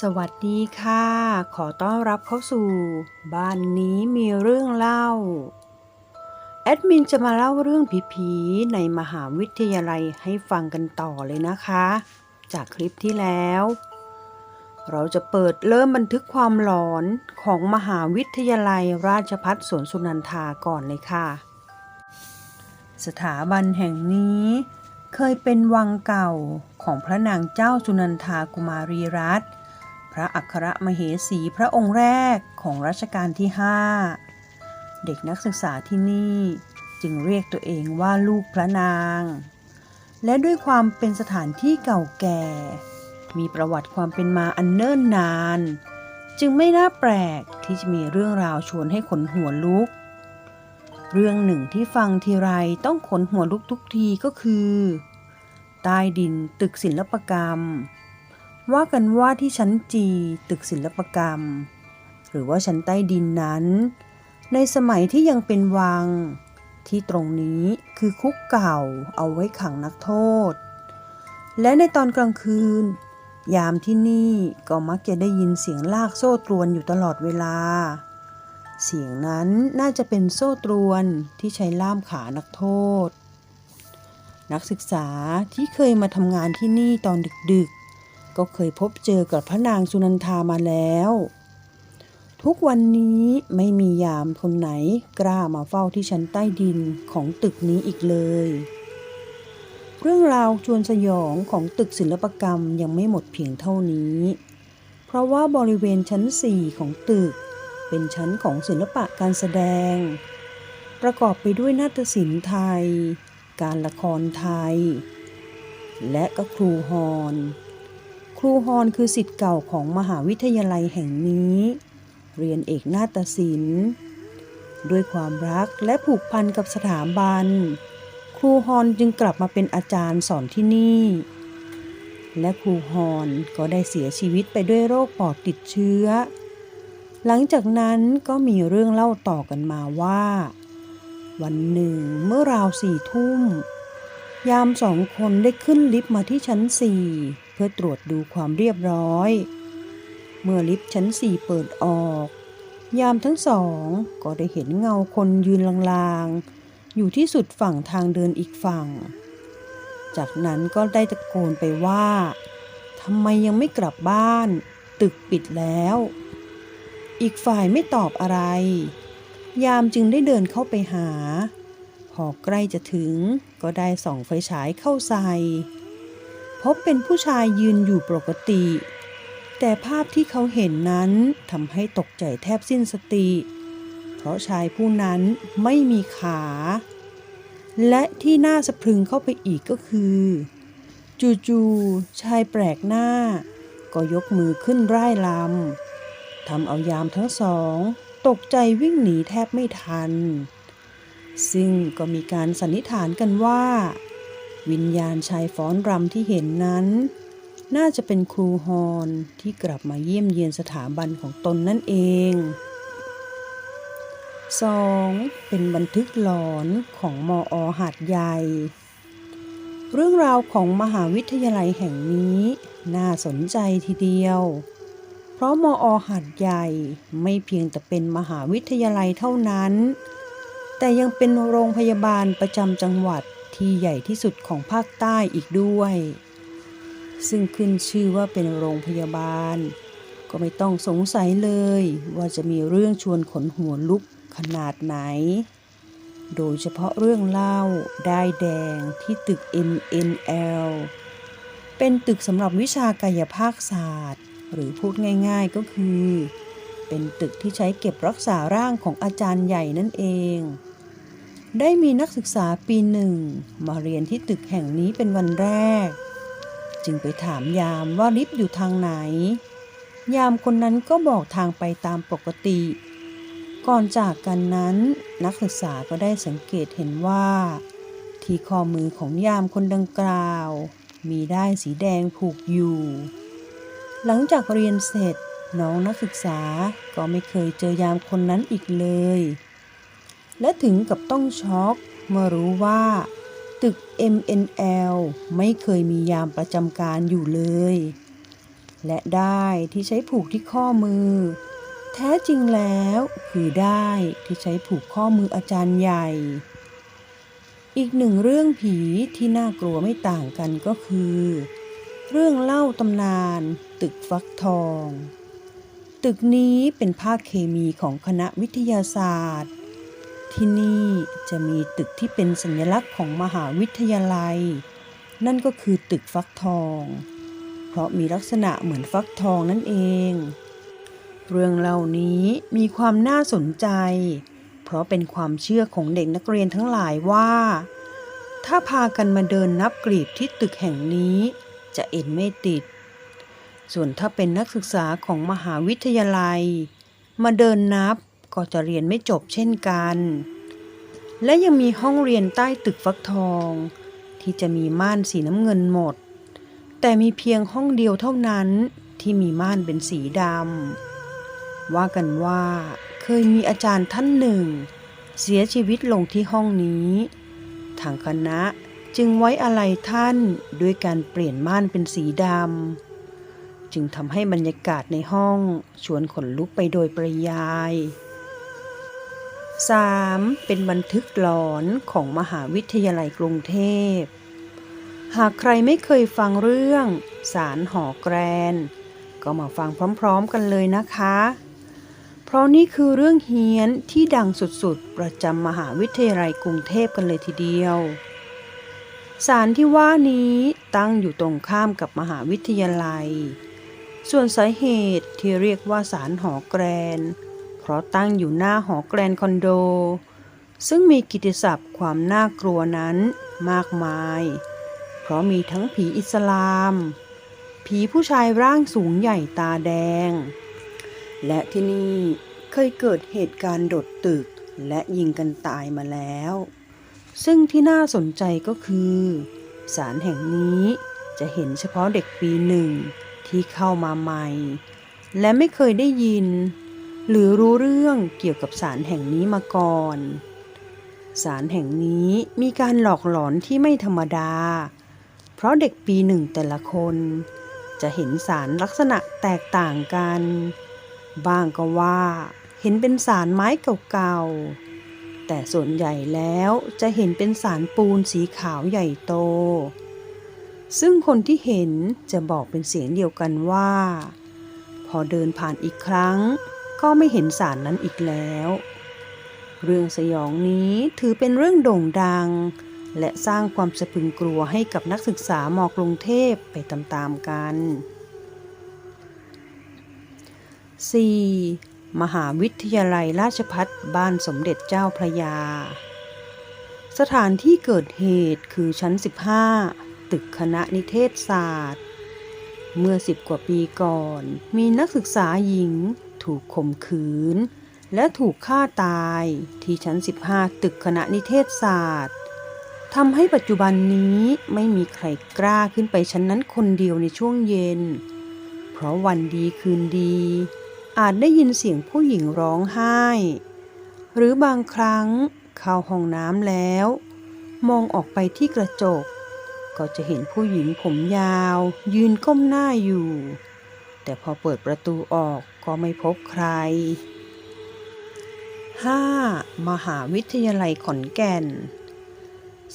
สวัสดีค่ะ ขอต้อนรับเข้าสู่ บ้านนี้มีเรื่องเล่า แอดมินจะมาเล่าเรื่องผีๆในมหาวิทยาลัยให้ฟังกันต่อเลยนะคะ จากคลิปที่แล้ว เราจะเปิดเริ่มบันทึกความหลอนของมหาวิทยาลัยราชภัฏสวนสุนันทาก่อนเลยค่ะ สถาบันแห่งนี้เคยเป็นวังเก่าของพระนางเจ้าสุนันทากุมารีรัตน์ พระอัครมเหสีพระองค์แรกของรัชกาลที่ 5 เด็กนักศึกษาที่นี่จึงเรียกตัวเองว่าลูกพระนาง และด้วยความเป็นสถานที่เก่าแก่ มีประวัติความเป็นมาอันเนิ่นนาน จึงไม่น่าแปลกที่จะมีเรื่องราวชวนให้ขนหัวลุก เรื่องหนึ่งที่ฟังทีไรต้องขนหัวลุกทุกทีก็คือ ใต้ดินตึกศิลปกรรม ว่ากันว่าที่ชั้นจีตึกศิลปกรรม หรือว่าชั้นใต้ดินนั้น ในสมัยที่ยังเป็นวัง ที่ตรงนี้คือคุกเก่าเอาไว้ขังนักโทษ และในตอนกลางคืน ยามที่นี่ก็มักจะได้ยินเสียงลากโซ่ตรวนอยู่ตลอดเวลา เสียงนั้นน่าจะเป็นโซ่ตรวนที่ใช้ล่ามขานักโทษ นักศึกษาที่เคยมาทำงานที่นี่ตอนดึกๆ ก็เคยพบเจอกับพระนางสุนันทามาแล้ว ทุกวันนี้ไม่มียามคนไหนกล้ามาเฝ้าที่ชั้นใต้ดินของตึกนี้อีกเลย เรื่องราวชวนสยองของตึกศิลปกรรมยังไม่หมดเพียงเท่านี้ เพราะว่าบริเวณชั้น 4 ของตึก เป็นชั้นของศิลปะการแสดง ประกอบไปด้วยนาฏศิลป์ไทย การละครไทย และก็ครูฮอน รูฮอนคือสิทธิ์เก่าของมหาวิทยาลัยแห่งนี้ เรียนเอกนาฏศิลป์ด้วยความรักและผูกพันกับสถาบัน ครูฮอนจึงกลับมาเป็นอาจารย์สอนที่นี่ และครูฮอนก็ได้เสียชีวิตไปด้วยโรคปอดติดเชื้อ หลังจากนั้นก็มีเรื่องเล่าต่อกันมาว่า วันหนึ่งเมื่อราวสี่ทุ่ม ยามสองคนได้ขึ้นลิฟต์มาที่ชั้นสี่ เพื่อตรวจดูความเรียบร้อย เมื่อลิฟต์ชั้นสี่เปิดออก ยามทั้งสองก็ได้เห็นเงาคนยืนลางๆ อยู่ที่สุดฝั่งทางเดินอีกฝั่ง จากนั้นก็ได้ตะโกนไปว่าทำไมยังไม่กลับบ้าน ตึกปิดแล้ว อีกฝ่ายไม่ตอบอะไร ยามจึงได้เดินเข้าไปหา พอใกล้จะถึงก็ได้ส่องไฟฉายเข้าใส่ พบเป็นผู้ชายยืนอยู่ปกติ แต่ภาพที่เขาเห็นนั้นทำให้ตกใจแทบสิ้นสติ เพราะชายผู้นั้นไม่มีขา และที่น่าสะพรึงเข้าไปอีกก็คือ จู่ๆชายแปลกหน้า ก็ยกมือขึ้นร่ายลำทำเอายามทั้งสอง ตกใจวิ่งหนีแทบไม่ทัน ซึ่งก็มีการสันนิษฐานกันว่า วิญญาณชายฟ้อนรำที่เห็นนั้น น่าจะเป็นครูฮอนที่กลับมาเยี่ยมเยียนสถาบันของตนนั่นเอง 2. เป็นบันทึกหลอนของมอหาดใหญ่ เรื่องราวของมหาวิทยาลัยแห่งนี้น่าสนใจทีเดียว เพราะมอหาดใหญ่ไม่เพียงแต่เป็นมหาวิทยาลัยเท่านั้น แต่ยังเป็นโรงพยาบาลประจำจังหวัด ที่ใหญ่ที่สุดของภาคใต้อีกด้วย ซึ่งขึ้นชื่อว่าเป็นโรงพยาบาล ก็ไม่ต้องสงสัยเลย ว่าจะมีเรื่องชวนขนหัวลุกขนาดไหน โดยเฉพาะเรื่องเล่าได้แดงที่ตึก MNL เป็นตึกสำหรับวิชากายภาคศาสตร์ หรือพูดง่ายๆก็คือ เป็นตึกที่ใช้เก็บรักษาร่างของอาจารย์ใหญ่นั่นเอง ได้มีนักศึกษาปีหนึ่ง มาเรียนที่ตึกแห่งนี้เป็นวันแรก จึงไปถามยามว่าลิฟต์อยู่ทางไหน ยามคนนั้นก็บอกทางไปตามปกติ ก่อนจากกันนั้นนักศึกษาก็ได้สังเกตเห็นว่า ที่ข้อมือของยามคนดังกล่าว มีได้สีแดงผูกอยู่ หลังจากเรียนเสร็จน้องนักศึกษาก็ไม่เคยเจอยามคนนั้นอีกเลย และถึงกับต้องช็อกเมื่อรู้ว่า ตึก MNL ไม่เคยมียามประจำการอยู่เลย และได้ที่ใช้ผูกที่ข้อมือ แท้จริงแล้วคือได้ที่ใช้ผูกข้อมืออาจารย์ใหญ่ อีกหนึ่งเรื่องผีที่น่ากลัวไม่ต่างกันก็คือ เรื่องเล่าตำนาน ตึกฟักทอง ตึกนี้เป็นภาคเคมีของคณะวิทยาศาสตร์ ที่นี่จะมีตึกที่เป็นสัญลักษณ์ของมหาวิทยาลัย นั่นก็คือตึกฟักทอง เพราะมีลักษณะเหมือนฟักทองนั่นเอง เรื่องเล่านี้มีความน่าสนใจ เพราะเป็นความเชื่อของเด็กนักเรียนทั้งหลายว่า ถ้าพากันมาเดินนับกลีบที่ตึกแห่งนี้ จะเอ็นไม่ติด ส่วนถ้าเป็นนักศึกษาของมหาวิทยาลัย มาเดินนับ ก็จะเรียนไม่จบเช่นกัน และยังมีห้องเรียนใต้ตึกฟักทอง ที่จะมีม่านสีน้ำเงินหมด แต่มีเพียงห้องเดียวเท่านั้นที่มีม่านเป็นสีดำว่ากันว่าเคยมีอาจารย์ท่านหนึ่ง เสียชีวิตลงที่ห้องนี้ทางคณะจึงไว้อะไรท่านด้วยการเปลี่ยนม่านเป็นสีดำ จึงทำให้บรรยากาศในห้องชวนขนลุกไปโดยปริยาย 3. เป็นบันทึกหลอนของมหาวิทยาลัยกรุงเทพ หากใครไม่เคยฟังเรื่องสารหอแกรน ก็มาฟังพร้อมๆกันเลยนะคะ เพราะนี่คือเรื่องเฮียนที่ดังสุดๆ ประจำมหาวิทยาลัยกรุงเทพกันเลยทีเดียวสารที่ว่านี้ตั้งอยู่ตรงข้ามกับมหาวิทยาลัย ส่วนสาเหตุที่เรียกว่าสารหอแกรน เพราะตั้งอยู่หน้าหอแกรนคอนโด ซึ่งมีกิตติศัพท์ความน่ากลัวนั้นมากมาย เพราะมีทั้งผีอิสลาม ผีผู้ชายร่างสูงใหญ่ตาแดง และที่นี่เคยเกิดเหตุการณ์โดดตึกและยิงกันตายมาแล้ว ซึ่งที่น่าสนใจก็คือศาลแห่งนี้จะเห็นเฉพาะเด็กปีหนึ่งที่เข้ามาใหม่ และไม่เคยได้ยิน หรือรู้เรื่องเกี่ยวกับศาลแห่งนี้มาก่อนศาลแห่งนี้มีการหลอกหลอนที่ไม่ธรรมดา เพราะเด็กปีหนึ่งแต่ละคน จะเห็นสารลักษณะแตกต่างกัน บ้างก็ว่า เห็นเป็นสารไม้เก่าๆ แต่ส่วนใหญ่แล้วจะเห็นเป็นสารปูนสีขาวใหญ่โต ซึ่งคนที่เห็นจะบอกเป็นเสียงเดียวกันว่า พอเดินผ่านอีกครั้ง ก็ไม่เห็นสารนั้นอีกแล้ว เรื่องสยองนี้ถือเป็นเรื่องโด่งดัง และสร้างความสะพรึงกลัวให้กับนักศึกษามอกรุงเทพไปตามๆกัน 4. มหาวิทยาลัยราชพัฒบ้านสมเด็จเจ้าพระยา สถานที่เกิดเหตุคือชั้น 15 ตึกคณะนิเทศศาสตร์ เมื่อสิบกว่าปีก่อน มีนักศึกษาหญิง ถูกข่มขืน และถูกฆ่าตายที่ชั้น 15 ตึกคณะนิเทศศาสตร์ทำให้ปัจจุบันนี้ไม่มีใครกล้าขึ้นไปชั้นนั้นคนเดียวในช่วงเย็น เพราะวันดีคืนดี อาจได้ยินเสียงผู้หญิงร้องไห้ หรือบางครั้งเข้าห้องน้ำแล้ว มองออกไปที่กระจก ก็จะเห็นผู้หญิงผมยาว ยืนก้มหน้าอยู่ แต่พอเปิดประตูออกก็ไม่พบใคร 5. มหาวิทยาลัยขอนแก่น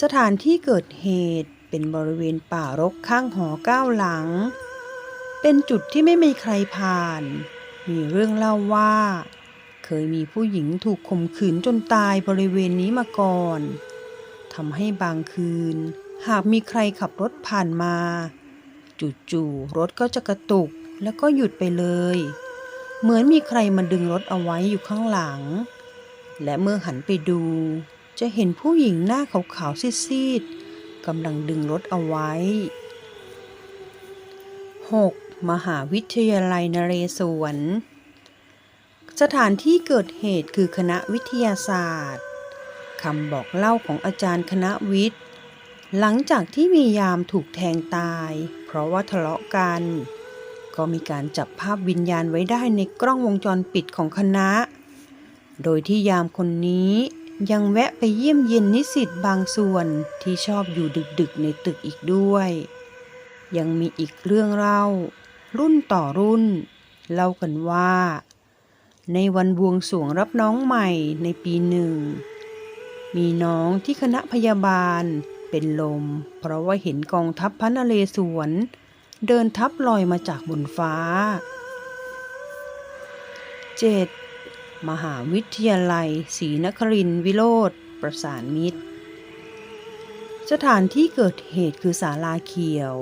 สถานที่เกิดเหตุเป็นบริเวณป่ารกข้างหอเก้าหลัง เป็นจุดที่ไม่มีใครผ่าน มีเรื่องเล่าว่า เคยมีผู้หญิงถูกข่มขืนจนตายบริเวณนี้มาก่อนทำให้บางคืน หากมีใครขับรถผ่านมา จู่ๆรถก็จะกระตุก แล้วก็หยุดไปเลย เหมือนมีใครมาดึงรถเอาไว้อยู่ข้างหลัง และเมื่อหันไปดู จะเห็นผู้หญิงหน้าขาวๆซีดๆกำลังดึงรถเอาไว้ 6. มหาวิทยาลัยนเรศวร สถานที่เกิดเหตุคือคณะวิทยาศาสตร์คำบอกเล่าของอาจารย์คณะวิทย์ หลังจากที่มียามถูกแทงตาย เพราะว่าทะเลาะกัน ก็มีการจับภาพวิญญาณไว้ได้ในกล้องวงจรปิดของคณะ โดยที่ยามคนนี้ยังแวะไปเยี่ยมเยียนนิสิตบางส่วนที่ชอบอยู่ดึกๆในตึกอีกด้วย ยังมีอีกเรื่องเล่า รุ่นต่อรุ่น เล่ากันว่า ในวันบวงสวงรับน้องใหม่ในปีหนึ่ง มีน้องที่คณะพยาบาลเป็นลม เพราะว่าเห็นกองทัพพระนเรศวร เดินทัพลอยมาจากบนฟ้า 7. มหาวิทยาลัยศรีนครินวิโรธประสานมิตร สถานที่เกิดเหตุคือศาลาเขียว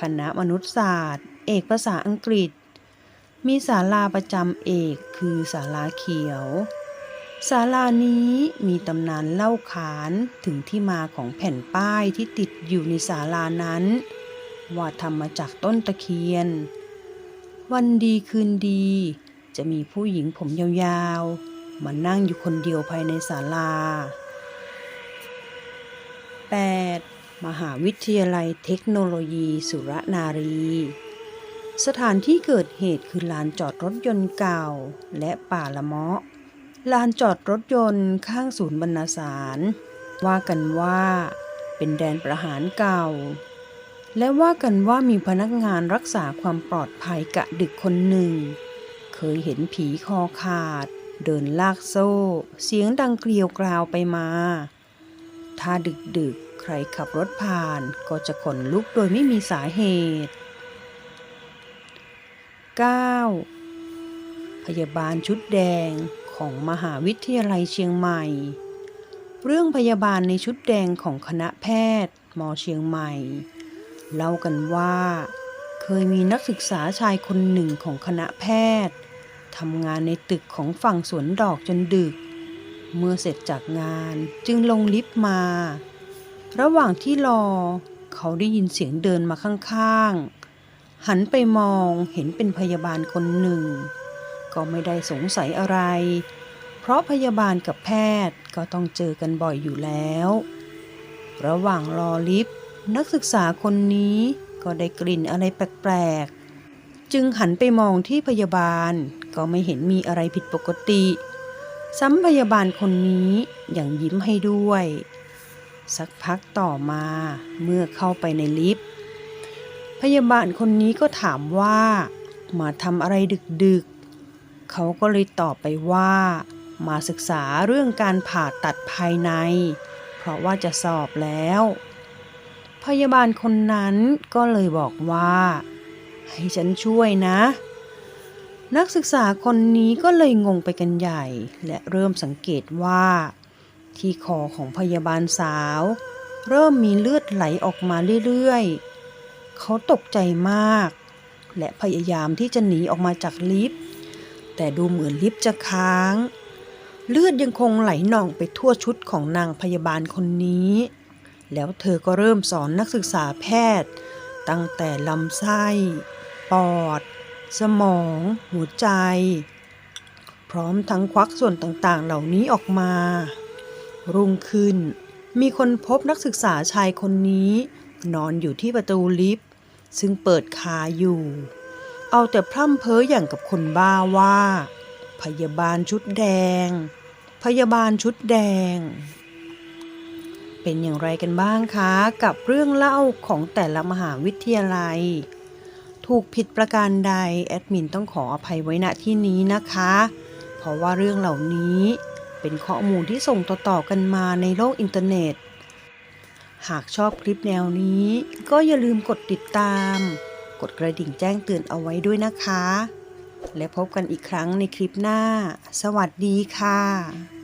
คณะมนุษยศาสตร์ เอกภาษาอังกฤษ มีศาลาประจำเอกคือศาลาเขียวศาลานี้มีตำนานเล่าขานถึงที่มาของแผ่นป้ายที่ติดอยู่ในศาลานั้น ว่าทำมาจากต้นตะเคียน วันดีคืนดี จะมีผู้หญิงผมยาวๆ มานั่งอยู่คนเดียวภายในศาลา 8. มหาวิทยาลัยเทคโนโลยีสุรนารี สถานที่เกิดเหตุคือลานจอดรถยนต์เก่าและป่าละเมาะ ลานจอดรถยนต์ข้างศูนย์บรรณสาร ว่ากันว่าเป็นแดนประหารเก่า และว่ากันว่ามีพนักงานรักษาความปลอดภัยกะดึกคนหนึ่ง เคยเห็นผีคอขาด เดินลากโซ่ เสียงดังเกลียวกราวไปมา ถ้าดึกดึกๆใครขับรถผ่านก็จะขนลุกโดยไม่มีสาเหตุ 9. พยาบาลชุดแดงของมหาวิทยาลัยเชียงใหม่ เรื่องพยาบาลในชุดแดงของคณะแพทย์มเชียงใหม่ เล่ากันว่า เคยมีนักศึกษาชายคนหนึ่งของคณะแพทย์ทำงานในตึกของฝั่งสวนดอกจนดึก เมื่อเสร็จจากงานจึงลงลิฟต์มา ระหว่างที่รอ เขาได้ยินเสียงเดินมาข้างๆ หันไปมองเห็นเป็นพยาบาลคนหนึ่ง ก็ไม่ได้สงสัยอะไร เพราะพยาบาลกับแพทย์ก็ต้องเจอกันบ่อยอยู่แล้ว ระหว่างรอลิฟต์ นักศึกษาคนนี้ก็ได้กลิ่นอะไรแปลกๆ จึงหันไปมองที่พยาบาลก็ไม่เห็นมีอะไรผิดปกติ ซ้ำพยาบาลคนนี้ยังยิ้มให้ด้วย สักพักต่อมาเมื่อเข้าไปในลิฟต์พยาบาลคนนี้ก็ถามว่ามาทำอะไรดึกๆ เขาก็เลยตอบไปว่า มาศึกษาเรื่องการผ่าตัดภายใน เพราะว่าจะสอบแล้ว พยาบาลคนนั้นก็เลยบอกว่า ให้ฉันช่วยนะ นักศึกษาคนนี้ก็เลยงงไปกันใหญ่ และเริ่มสังเกตว่า ที่คอของพยาบาลสาว เริ่มมีเลือดไหลออกมาเรื่อยๆ เขาตกใจมาก และพยายามที่จะหนีออกมาจากลิฟต์แต่ดูเหมือนลิฟต์จะค้าง เลือดยังคงไหลหน่องไปทั่วชุดของนางพยาบาลคนนี้ แล้วเธอก็เริ่มสอนนักศึกษาแพทย์ ตั้งแต่ลำไส้ ปอด สมอง หัวใจ พร้อมทั้งควักส่วนต่างๆ เหล่านี้ออกมา รุ่งขึ้น มีคนพบนักศึกษาชายคนนี้ นอนอยู่ที่ประตูลิฟต์ซึ่งเปิดคาอยู่ เอาแต่พร่ำเพ้ออย่างกับคนบ้าว่า พยาบาลชุดแดง พยาบาลชุดแดง เป็นอย่างไรกันบ้างคะ กับเรื่องเล่าของแต่ละมหาวิทยาลัย ถูกผิดประการใดแอดมินต้องขออภัยไว้ณที่นี้นะคะ เพราะว่าเรื่องเหล่านี้เป็นข้อมูลที่ส่งต่อๆกันมาในโลกอินเทอร์เน็ต หากชอบคลิปแนวนี้ ก็อย่าลืมกดติดตาม กดกระดิ่งแจ้งเตือนเอาไว้ด้วยนะคะ และพบกันอีกครั้งในคลิปหน้า สวัสดีค่ะ